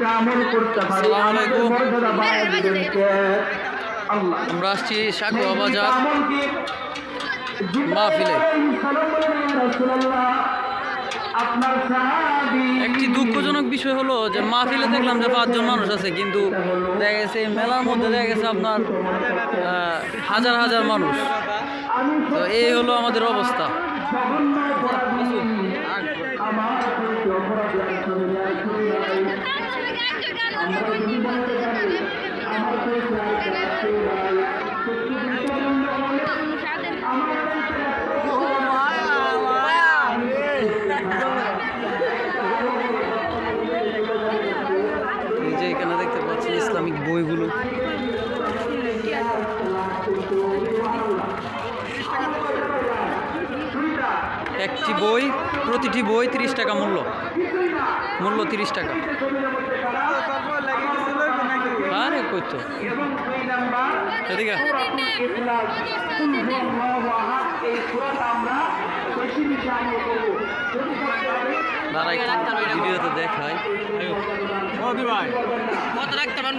দুইটা আমল করতে পারি আমাদের মর্যাদা বাড়ায় দিবেন কে আল্লাহ। আমরা আসছি মাহফিলে। একটি দুঃখজনক বিষয় হলো যে মাহফিলে দেখলাম যে পাঁচজন মানুষ আছে কিন্তু দেখা গেছে মেলার মধ্যে দেখা গেছে আপনার হাজার হাজার মানুষ। তো এই হলো আমাদের অবস্থা। অপরাধী। আমার প্রতি অপরাধী আসলে আসলে নাই। আমরা যদি বলতে পারি, আমার প্রতি আর আসলে নাই। সত্যি বিচারণ হলে আমার যে এখানে দেখতে পাচ্ছেন ইসলামিক বইগুলো একটি বই প্রতিটি বই তিরিশ টাকা মূল্য। মূল্য তিরিশ টাকা। আরে কই তো? এদিকে কত রাখতে পারেন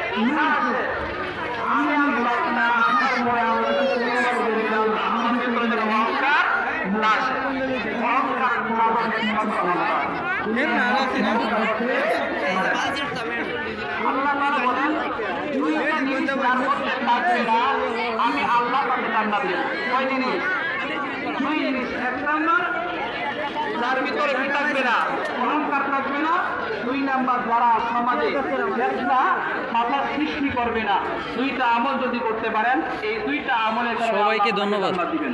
আমি আল্লাহ তাকে জান্নাত দেব কয় জিনিস দুই জিনিস এক নাম্বার যার ভিতরে কি থাকবে না অহংকার থাকবে না। নাম্বার যারা সমাজে ব্যবসা মাথা সৃষ্টি করবে না দুইটা আমল যদি করতে পারেন এই দুইটা আমলের সবাইকে ধন্যবাদ। দিবেন